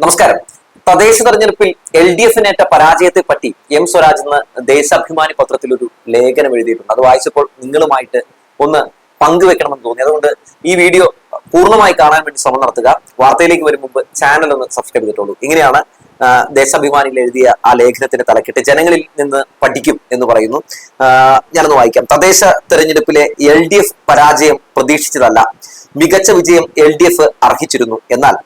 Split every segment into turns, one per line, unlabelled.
നമസ്കാരം. തദ്ദേശ തെരഞ്ഞെടുപ്പിൽ എൽ ഡി എഫിനേറ്റ പരാജയത്തെ പറ്റി എം സ്വരാജ് എന്ന ദേശാഭിമാനി പത്രത്തിൽ ഒരു ലേഖനം എഴുതിയിട്ടുണ്ട്. അത് വായിച്ചപ്പോൾ നിങ്ങളുമായിട്ട് ഒന്ന് പങ്കുവെക്കണമെന്ന് തോന്നി. അതുകൊണ്ട് ഈ വീഡിയോ പൂർണമായി കാണാൻ വേണ്ടി ശ്രമം നടത്തുക. വാർത്തയിലേക്ക് വരും മുമ്പ് ചാനൽ ഒന്ന് സബ്സ്ക്രൈബ് ചെയ്തിട്ടുള്ളൂ. ഇങ്ങനെയാണ് ദേശാഭിമാനിയിൽ എഴുതിയ ആ ലേഖനത്തിന്റെ തലക്കെട്ട് ജനങ്ങളിൽ നിന്ന് പഠിക്കും എന്ന് പറയുന്നു. ഞാനൊന്ന് വായിക്കാം. തദ്ദേശ തെരഞ്ഞെടുപ്പിലെ എൽ ഡി എഫ് പരാജയം പ്രതീക്ഷിച്ചതല്ല. മികച്ച വിജയം എൽ ഡി എഫ് അർഹിച്ചിരുന്നു. എന്നാൽ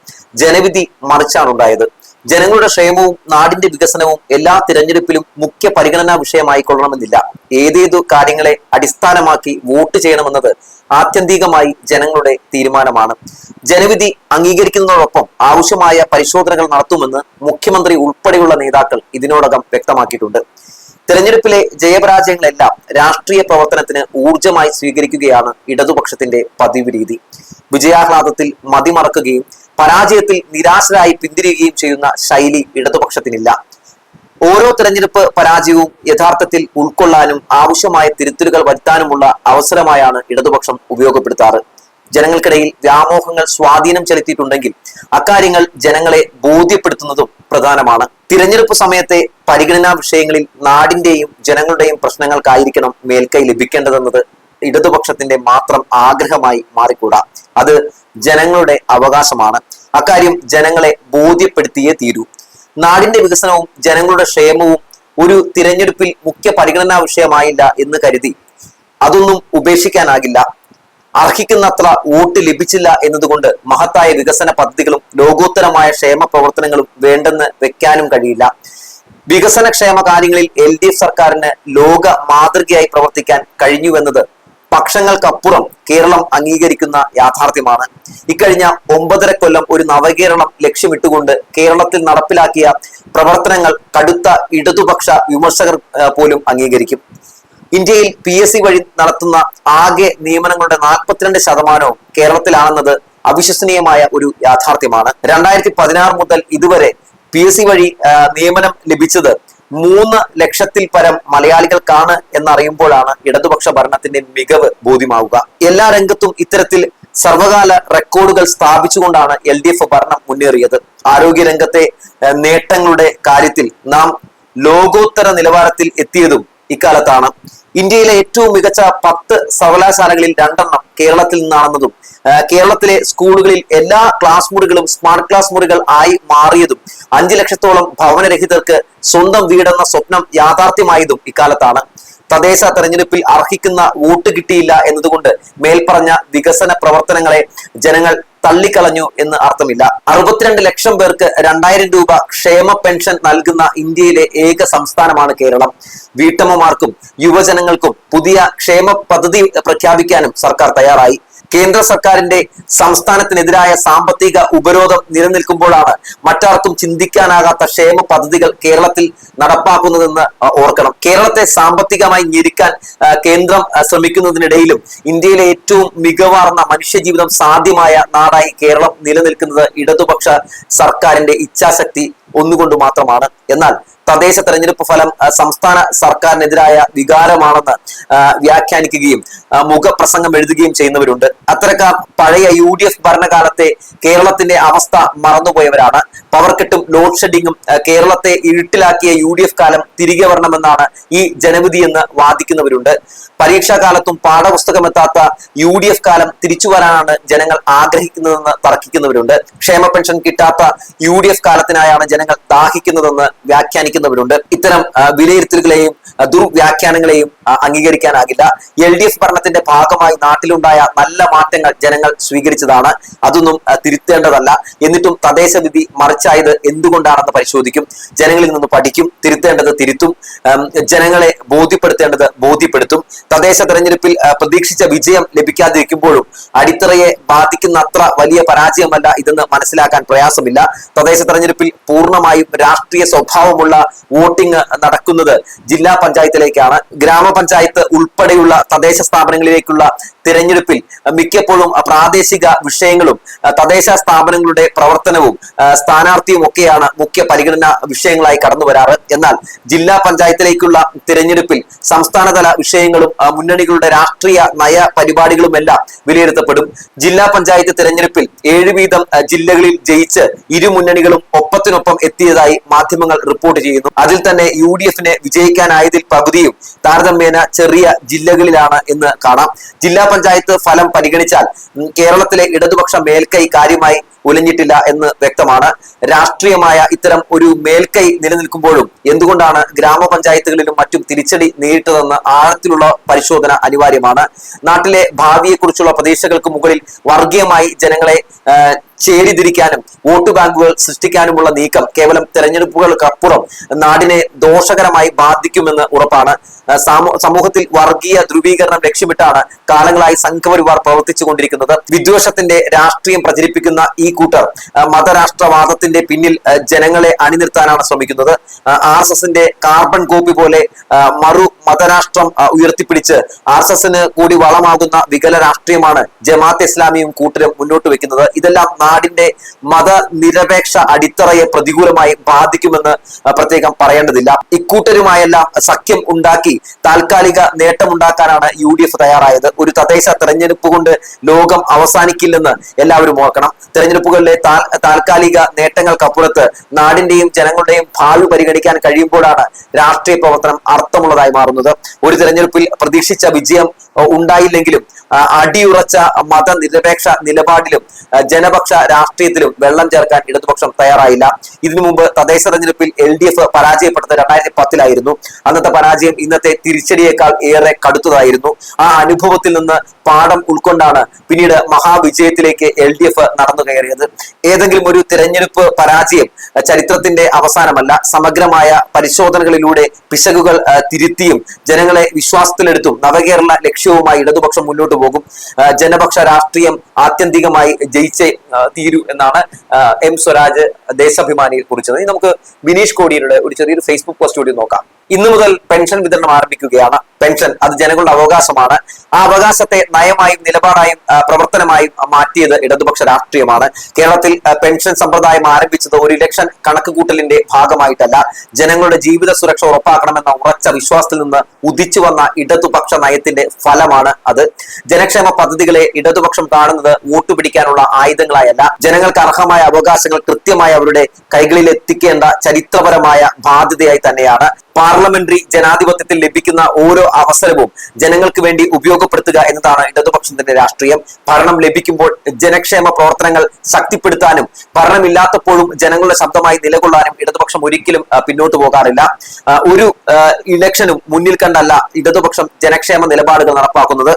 ജനവിധി മറിച്ചാണ് ഉണ്ടായത്. ജനങ്ങളുടെ ക്ഷേമവും നാടിന്റെ വികസനവും എല്ലാ തിരഞ്ഞെടുപ്പിലും മുഖ്യ പരിഗണനാ വിഷയമായി കൊള്ളണമെന്നില്ല. ഏതേതു കാര്യങ്ങളെ അടിസ്ഥാനമാക്കി വോട്ട് ചെയ്യണമെന്നത് ആത്യന്തികമായി ജനങ്ങളുടെ തീരുമാനമാണ്. ജനവിധി അംഗീകരിക്കുന്നതോടൊപ്പം ആവശ്യമായ പരിശോധനകൾ നടത്തുമെന്ന് മുഖ്യമന്ത്രി ഉൾപ്പെടെയുള്ള നേതാക്കൾ ഇതിനോടകം വ്യക്തമാക്കിയിട്ടുണ്ട്. തെരഞ്ഞെടുപ്പിലെ ജയപരാജയങ്ങളെല്ലാം രാഷ്ട്രീയ പ്രവർത്തനത്തിന് ഊർജമായി സ്വീകരിക്കുകയാണ് ഇടതുപക്ഷത്തിന്റെ പതിവ് രീതി. വിജയാഹ്ലാദത്തിൽ മതിമറക്കുകയും പരാജയത്തിൽ നിരാശരായി പിന്തിരിയുകയും ചെയ്യുന്ന ശൈലി ഇടതുപക്ഷത്തിനില്ല. ഓരോ തെരഞ്ഞെടുപ്പ് പരാജയവും യഥാർത്ഥത്തിൽ ഉൾക്കൊള്ളാനും ആവശ്യമായ തിരുത്തലുകൾ വരുത്താനുമുള്ള അവസരമായാണ് ഇടതുപക്ഷം ഉപയോഗപ്പെടുത്താറ്. ജനങ്ങൾക്കിടയിൽ വ്യാമോഹങ്ങൾ സ്വാധീനം ചെലുത്തിയിട്ടുണ്ടെങ്കിൽ അക്കാര്യങ്ങൾ ജനങ്ങളെ ബോധ്യപ്പെടുത്തുന്നതും പ്രധാനമാണ്. തിരഞ്ഞെടുപ്പ് സമയത്തെ പരിഗണനാ വിഷയങ്ങളിൽ നാടിന്റെയും ജനങ്ങളുടെയും പ്രശ്നങ്ങൾക്കായിരിക്കണം മേൽക്കൈ ലഭിക്കേണ്ടതെന്നത് ഇടതുപക്ഷത്തിന്റെ മാത്രം ആഗ്രഹമായി മാറിക്കൂടാ. അത് ജനങ്ങളുടെ അവകാശമാണ്. അക്കാര്യം ജനങ്ങളെ ബോധ്യപ്പെടുത്തിയേ തീരൂ. നാടിന്റെ വികസനവും ജനങ്ങളുടെ ക്ഷേമവും ഒരു തിരഞ്ഞെടുപ്പിൽ മുഖ്യ പരിഗണനാ വിഷയമായില്ല എന്ന് കരുതി. അതൊന്നും ഉപേക്ഷിക്കാനാകില്ല. അർഹിക്കുന്നത്ര വോട്ട് ലഭിച്ചില്ല എന്നതുകൊണ്ട് മഹത്തായ വികസന പദ്ധതികളും ലോകോത്തരമായ ക്ഷേമ പ്രവർത്തനങ്ങളും വേണ്ടെന്ന് വെക്കാനും കഴിയില്ല. വികസന ക്ഷേമ കാര്യങ്ങളിൽ എൽ ഡി എഫ് സർക്കാരിന് ലോക മാതൃകയായി പ്രവർത്തിക്കാൻ കഴിഞ്ഞുവെന്നത് പക്ഷങ്ങൾക്കപ്പുറം കേരളം അംഗീകരിക്കുന്ന യാഥാർത്ഥ്യമാണ്. ഇക്കഴിഞ്ഞ ഒമ്പതര കൊല്ലം ഒരു നവകേരളം ലക്ഷ്യമിട്ടുകൊണ്ട് കേരളത്തിൽ നടപ്പിലാക്കിയ പ്രവർത്തനങ്ങൾ കടുത്ത ഇടതുപക്ഷ വിമർശകർ പോലും അംഗീകരിക്കും. ഇന്ത്യയിൽ പി എസ് സി വഴി നടത്തുന്ന ആകെ നിയമനങ്ങളുടെ നാൽപ്പത്തിരണ്ട് ശതമാനവും കേരളത്തിലാണെന്നത് അവിശ്വസനീയമായ ഒരു യാഥാർത്ഥ്യമാണ്. രണ്ടായിരത്തി പതിനാറ് മുതൽ ഇതുവരെ പി എസ് സി വഴി നിയമനം ലഭിച്ചത് മൂന്ന് ലക്ഷത്തിൽ പരം മലയാളികൾക്കാണ് എന്നറിയുമ്പോഴാണ് ഇടതുപക്ഷ ഭരണത്തിന്റെ മികവ് ബോധ്യമാവുക. എല്ലാ രംഗത്തും ഇത്തരത്തിൽ സർവകാല റെക്കോർഡുകൾ സ്ഥാപിച്ചുകൊണ്ടാണ് എൽ ഡി എഫ് ഭരണം മുന്നേറിയത്. ആരോഗ്യരംഗത്തെ നേട്ടങ്ങളുടെ കാര്യത്തിൽ നാം ലോകോത്തര നിലവാരത്തിൽ എത്തിയതും ഇക്കാലത്താണ് ഇന്ത്യയിലെ ഏറ്റവും മികച്ച പത്ത് സർവകലാശാലകളിൽ രണ്ടെണ്ണം കേരളത്തിൽ നിന്നാണെന്നതും കേരളത്തിലെ സ്കൂളുകളിൽ എല്ലാ ക്ലാസ് മുറികളും സ്മാർട്ട് ക്ലാസ് മുറികൾ ആയി മാറിയതും അഞ്ചു ലക്ഷത്തോളം ഭവനരഹിതർക്ക് സ്വന്തം വീടെന്ന സ്വപ്നം യാഥാർത്ഥ്യമായതും ഇക്കാലത്താണ്. തദ്ദേശ തെരഞ്ഞെടുപ്പിൽ അർഹിക്കുന്ന വോട്ട് കിട്ടിയില്ല എന്നതുകൊണ്ട് മേൽപ്പറഞ്ഞ വികസന പ്രവർത്തനങ്ങളെ ജനങ്ങൾ തള്ളിക്കളഞ്ഞു എന്ന് അർത്ഥമില്ല. അറുപത്തിരണ്ട് ലക്ഷം പേർക്ക് രണ്ടായിരം രൂപ ക്ഷേമ പെൻഷൻ നൽകുന്ന ഇന്ത്യയിലെ ഏക സംസ്ഥാനമാണ് കേരളം. വീട്ടമ്മമാർക്കും യുവജനങ്ങൾക്കും പുതിയ ക്ഷേമ പദ്ധതി പ്രഖ്യാപിക്കാനും സർക്കാർ തയ്യാറായി. കേന്ദ്ര സർക്കാരിന്റെ സംസ്ഥാനത്തിനെതിരായ സാമ്പത്തിക ഉപരോധം നിലനിൽക്കുമ്പോഴാണ് മറ്റാർക്കും ചിന്തിക്കാനാകാത്ത ക്ഷേമ പദ്ധതികൾ കേരളത്തിൽ നടപ്പാക്കുന്നതെന്ന് ഓർക്കണം. കേരളത്തെ സാമ്പത്തികമായി ഞെരുക്കാൻ കേന്ദ്രം ശ്രമിക്കുന്നതിനിടയിലും ഇന്ത്യയിലെ ഏറ്റവും മികവാർന്ന മനുഷ്യജീവിതം സാധ്യമായ നാടായി കേരളം നിലനിൽക്കുന്നത് ഇടതുപക്ഷ സർക്കാരിന്റെ ഇച്ഛാശക്തി ഒന്നുകൊണ്ട് മാത്രമാണ്. എന്നാൽ തദ്ദേശ തെരഞ്ഞെടുപ്പ് ഫലം സംസ്ഥാന സർക്കാരിനെതിരായ വികാരമാണെന്ന് വ്യാഖ്യാനിക്കുകയും മുഖപ്രസംഗം എഴുതുകയും ചെയ്യുന്നവരുണ്ട്. അത്തരക്കാർ പഴയ യു ഡി എഫ് ഭരണകാലത്തെ കേരളത്തിന്റെ അവസ്ഥ മറന്നുപോയവരാണ്. പവർക്കെട്ടും ലോഡ് ഷെഡിങ്ങും കേരളത്തെ ഇരുട്ടിലാക്കിയ യു ഡി എഫ് കാലം തിരികെ വരണമെന്നാണ് ഈ ജനവിധി എന്ന് വാദിക്കുന്നവരുണ്ട്. പരീക്ഷാ കാലത്തും പാഠപുസ്തകമെത്താത്ത യു ഡി എഫ് കാലം തിരിച്ചു വരാനാണ് ജനങ്ങൾ ആഗ്രഹിക്കുന്നതെന്ന് തർക്കിക്കുന്നവരുണ്ട്. ക്ഷേമ പെൻഷൻ കിട്ടാത്ത യു ഡി എഫ് കാലത്തിനായാണ് ജനങ്ങൾ ദാഹിക്കുന്നതെന്ന് വ്യാഖ്യാനിക്കുന്നവരുണ്ട് ഇത്തരം വിലയിരുത്തലുകളെയും ദുർവ്യാഖ്യാനങ്ങളെയും അംഗീകരിക്കാനാകില്ല. എൽ ഡി എഫ് ഭരണത്തിന്റെ ഭാഗമായി നാട്ടിലുണ്ടായ നല്ല മാറ്റങ്ങൾ ജനങ്ങൾ സ്വീകരിച്ചതാണ്. അതൊന്നും തിരുത്തേണ്ടതല്ല. എന്നിട്ടും തദ്ദേശ വിധി മറിച്ചായത് എന്തുകൊണ്ടാണെന്ന് പരിശോധിക്കും. ജനങ്ങളിൽ നിന്ന് പഠിക്കും തിരുത്തേണ്ടത് തിരുത്തും. ജനങ്ങളെ ബോധ്യപ്പെടുത്തേണ്ടത് ബോധ്യപ്പെടുത്തും തദ്ദേശ തെരഞ്ഞെടുപ്പിൽ പ്രതീക്ഷിച്ച വിജയം ലഭിക്കാതിരിക്കുമ്പോഴും അടിത്തറയെ ബാധിക്കുന്ന അത്ര വലിയ പരാജയമല്ല ഇതെന്ന് മനസ്സിലാക്കാൻ പ്രയാസമില്ല. തദ്ദേശ തെരഞ്ഞെടുപ്പിൽ പൂർണമായും രാഷ്ട്രീയ സ്വഭാവമുള്ള വോട്ടിംഗ് നടക്കുന്നത് ജില്ലാ പഞ്ചായത്തിലേക്കാണ്. ഗ്രാമപഞ്ചായത്ത് ഉൾപ്പെടെയുള്ള തദ്ദേശ സ്ഥാപനങ്ങളിലേക്കുള്ള തിരഞ്ഞെടുപ്പിൽ മിക്കപ്പോഴും പ്രാദേശിക വിഷയങ്ങളും തദ്ദേശ സ്ഥാപനങ്ങളുടെ പ്രവർത്തനവും സ്ഥാനാർത്ഥിയും ഒക്കെയാണ് മുഖ്യ പരിഗണന വിഷയങ്ങളായി കടന്നു വരാറ് എന്നാൽ ജില്ലാ പഞ്ചായത്തിലേക്കുള്ള തിരഞ്ഞെടുപ്പിൽ സംസ്ഥാനതല വിഷയങ്ങളും മുന്നണികളുടെ രാഷ്ട്രീയ നയ പരിപാടികളുമെല്ലാം വിലയിരുത്തപ്പെടും. ജില്ലാ പഞ്ചായത്ത് തെരഞ്ഞെടുപ്പിൽ ഏഴ് വീതം ജില്ലകളിൽ ജയിച്ച് ഇരു മുന്നണികളും ഒപ്പത്തിനൊപ്പം എത്തിയതായി മാധ്യമങ്ങൾ റിപ്പോർട്ട് ചെയ്യുന്നു. അതിൽ തന്നെ യു ഡി എഫിന് വിജയിക്കാനായതിൽ പകുതിയും താരതമ്യേന ചെറിയ ജില്ലകളിലാണ് എന്ന് കാണാം. ജില്ലാ പഞ്ചായത്ത് ഫലം പരിഗണിച്ചാൽ കേരളത്തിലെ ഇടതുപക്ഷ മേൽക്കൈ കാര്യമായി ഉലഞ്ഞിട്ടില്ല എന്ന് വ്യക്തമാണ്. രാഷ്ട്രീയമായ ഇത്തരം ഒരു മേൽക്കൈ നിലനിൽക്കുമ്പോഴും എന്തുകൊണ്ടാണ് ഗ്രാമപഞ്ചായത്തുകളിലും മറ്റും തിരിച്ചടി നേരിട്ടതെന്ന് ആഴത്തിലുള്ള പരിശോധന അനിവാര്യമാണ്. നാട്ടിലെ ഭാവിയെക്കുറിച്ചുള്ള പ്രതീക്ഷകൾക്ക് മുകളിൽ വർഗീയമായി ജനങ്ങളെ ചേരിതിരിക്കാനും വോട്ട് ബാങ്കുകൾ സൃഷ്ടിക്കാനുമുള്ള നീക്കം കേവലം തെരഞ്ഞെടുപ്പുകൾക്കപ്പുറം നാടിനെ ദോഷകരമായി ബാധിക്കുമെന്ന് ഉറപ്പാണ്. സമൂഹത്തിൽ വർഗീയ ധ്രുവീകരണം ലക്ഷ്യമിട്ടാണ് കാലങ്ങളായി സംഘപരിവാർ പ്രവർത്തിച്ചുകൊണ്ടിരിക്കുന്നത്. വിദ്വേഷത്തിന്റെ രാഷ്ട്രീയം പ്രചരിപ്പിക്കുന്ന ഈ കൂട്ടർ മതരാഷ്ട്രവാദത്തിന്റെ പിന്നിൽ ജനങ്ങളെ അണിനിർത്താനാണ് ശ്രമിക്കുന്നത്. ആർ എസ് എസിന്റെ കാർബൺ കോപ്പി പോലെ മറു മതരാഷ്ട്രം ഉയർത്തിപ്പിടിച്ച് ആർ എസ് എസിന് കൂടി വളമാകുന്ന വികല രാഷ്ട്രീയമാണ് ജമാഅത്ത് ഇസ്ലാമിയും കൂട്ടരും മുന്നോട്ട് വെക്കുന്നത്. ഇതെല്ലാം നാടിന്റെ മതനിരപേക്ഷ അടിത്തറയെ പ്രതികൂലമായി ബാധിക്കുമെന്ന് പ്രത്യേകം പറയേണ്ടതില്ല. ഇക്കൂട്ടരുമായെല്ലാം സഖ്യം ഉണ്ടാക്കി താൽക്കാലിക നേട്ടമുണ്ടാക്കാനാണ് യു ഡി എഫ് തയ്യാറായത്. ഒരു തദ്ദേശ തെരഞ്ഞെടുപ്പ് കൊണ്ട് ലോകം അവസാനിക്കില്ലെന്ന് എല്ലാവരും ഓർക്കണം. തെരഞ്ഞെടുപ്പുകളിലെ താൽ- താൽക്കാലിക നേട്ടങ്ങൾക്കപ്പുറത്ത് നാടിന്റെയും ജനങ്ങളുടെയും ഭാവി പരിഗണിക്കാൻ കഴിയുമ്പോഴാണ് രാഷ്ട്രീയ പ്രവർത്തനം അർത്ഥമുള്ളതായി മാറുന്നത്. ഒരു തെരഞ്ഞെടുപ്പിൽ പ്രതീക്ഷിച്ച വിജയം ഉണ്ടായില്ലെങ്കിലും അടിയുറച്ച മതനിരപേക്ഷ നിലപാടിലും ജനപക്ഷ രാഷ്ട്രീയത്തിലും വെള്ളം ചേർക്കാൻ ഇടതുപക്ഷം തയ്യാറായില്ല. ഇതിനു മുമ്പ് തദ്ദേശ തെരഞ്ഞെടുപ്പിൽ എൽ ഡി എഫ് പരാജയപ്പെട്ടത് രണ്ടായിരത്തി പത്തിലായിരുന്നു അന്നത്തെ പരാജയം ഇന്നത്തെ തിരിച്ചടിയേക്കാൾ ഏറെ കടുത്തതായിരുന്നു. ആ അനുഭവത്തിൽ നിന്ന് പാഠം ഉൾക്കൊണ്ടാണ് പിന്നീട് മഹാവിജയത്തിലേക്ക് എൽ ഡി എഫ് നടന്നു കയറിയത്. ഏതെങ്കിലും ഒരു തിരഞ്ഞെടുപ്പ് പരാജയം ചരിത്രത്തിന്റെ അവസാനമല്ല. സമഗ്രമായ പരിശോധനകളിലൂടെ പിശകുകൾ തിരുത്തിയും ജനങ്ങളെ വിശ്വാസത്തിലെടുത്തും നവകേരള ലക്ഷ്യവുമായി ഇടതുപക്ഷം മുന്നോട്ട് പോകും. ജനപക്ഷ രാഷ്ട്രീയം ആത്യന്തികമായി ജയിച്ചേ തീരൂ എന്നാണ് എം സ്വരാജ് ദേശാഭിമാനിയെ കുറിച്ചത്. നമുക്ക് ബിനീഷ് കോടിയുടെ ഒരു ചെറിയൊരു ഫേസ്ബുക്ക് പോസ്റ്റ് കൂടി നോക്കാം. ഇന്നു മുതൽ പെൻഷൻ വിതരണം ആരംഭിക്കുകയാണ്. പെൻഷൻ അത് ജനങ്ങളുടെ അവകാശമാണ്. ആ അവകാശത്തെ നയമായും നിലപാടായും പ്രവർത്തനമായും മാറ്റിയത് ഇടതുപക്ഷ രാഷ്ട്രീയമാണ്. കേരളത്തിൽ പെൻഷൻ സമ്പ്രദായം ആരംഭിച്ചത് ഒരു ഇലക്ഷൻ കണക്കുകൂട്ടലിന്റെ ഭാഗമായിട്ടല്ല. ജനങ്ങളുടെ ജീവിത സുരക്ഷ ഉറപ്പാക്കണമെന്ന ഉറച്ച വിശ്വാസത്തിൽ നിന്ന് ഉദിച്ചു വന്ന ഇടതുപക്ഷ നയത്തിന്റെ ഫലമാണ് അത്. ജനക്ഷേമ പദ്ധതികളെ ഇടതുപക്ഷം കാണുന്നത് വോട്ടുപിടിക്കാനുള്ള ആയുധങ്ങളായല്ല. ജനങ്ങൾക്ക് അർഹമായ അവകാശങ്ങൾ കൃത്യമായി അവരുടെ കൈകളിൽ എത്തിക്കേണ്ട ചരിത്രപരമായ ബാധ്യതയായി തന്നെയാണ്. പാർലമെന്ററി ജനാധിപത്യത്തിൽ ലഭിക്കുന്ന ഓരോ അവസരവും ജനങ്ങൾക്ക് വേണ്ടി ഉപയോഗപ്പെടുത്തുക എന്നതാണ് ഇടതുപക്ഷത്തിന്റെ രാഷ്ട്രീയം. ഭരണം ലഭിക്കുമ്പോൾ ജനക്ഷേമ പ്രവർത്തനങ്ങൾ ശക്തിപ്പെടുത്താനും ഭരണമില്ലാത്തപ്പോഴും ജനങ്ങളുടെ ശബ്ദമായി നിലകൊള്ളാനും ഇടതുപക്ഷം ഒരിക്കലും പിന്നോട്ട് പോകാറില്ല. ഒരു ഇലക്ഷനും മുന്നിൽ കണ്ടല്ല ഇടതുപക്ഷം ജനക്ഷേമ നിലപാടുകൾ നടപ്പാക്കുന്നത്.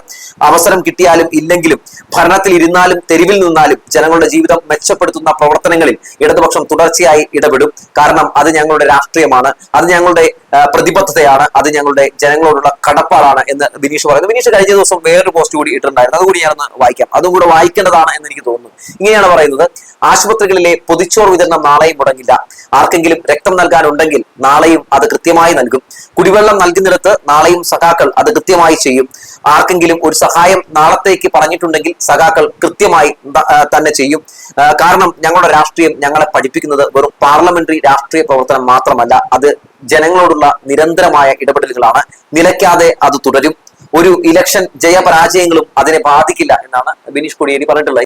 അവസരം കിട്ടിയാലും ഇല്ലെങ്കിലും ഭരണത്തിൽ ഇരുന്നാലും തെരുവിൽ നിന്നാലും ജനങ്ങളുടെ ജീവിതം മെച്ചപ്പെടുത്തുന്ന പ്രവർത്തനങ്ങളിൽ ഇടതുപക്ഷം തുടർച്ചയായി ഇടപെടും. കാരണം അത് ഞങ്ങളുടെ രാഷ്ട്രീയമാണ്. അത് ഞങ്ങളുടെ പ്രതിബദ്ധതയാണ്. അത് ഞങ്ങളുടെ ജനങ്ങളോടുള്ള കടപ്പാടാണ് എന്ന് ബിനീഷ് പറയുന്നു. ബിനീഷ് കഴിഞ്ഞ ദിവസം വേറൊരു പോസ്റ്റ് കൂടി ഇട്ടിട്ടുണ്ടായിരുന്നു. അതുകൂടി ഞാനൊന്ന് വായിക്കാം. അതും കൂടെ വായിക്കേണ്ടതാണ് എന്ന് എനിക്ക് തോന്നുന്നു. ഇങ്ങനെയാണ് പറയുന്നത്. ആശുപത്രികളിലെ പൊതിച്ചോർ വിതരണം നാളെയും മുടങ്ങില്ല. ആർക്കെങ്കിലും രക്തം നൽകാനുണ്ടെങ്കിൽ നാളെയും അത് കൃത്യമായി നൽകും. കുടിവെള്ളം നൽകുന്നിടത്ത് നാളെയും സഖാക്കൾ അത് കൃത്യമായി ചെയ്യും. ആർക്കെങ്കിലും ഒരു സഹായം നാളത്തേക്ക് പറഞ്ഞിട്ടുണ്ടെങ്കിൽ സഖാക്കൾ കൃത്യമായി തന്നെ ചെയ്യും. കാരണം ഞങ്ങളുടെ രാഷ്ട്രീയം ഞങ്ങളെ പഠിപ്പിക്കുന്നത് വെറും പാർലമെന്ററി രാഷ്ട്രീയ പ്രവർത്തനം മാത്രമല്ല. അത് ജനങ്ങളോടുള്ള നിരന്തരമായ ഇടപെടലുകളാണ്. നിലയ്ക്കാതെ അത് തുടരും. ഒരു ഇലക്ഷൻ ജയപരാജയങ്ങളും അതിനെ ബാധിക്കില്ല എന്നാണ് ബിനീഷ് കൊടിയേരി പറഞ്ഞിട്ടുള്ളത്.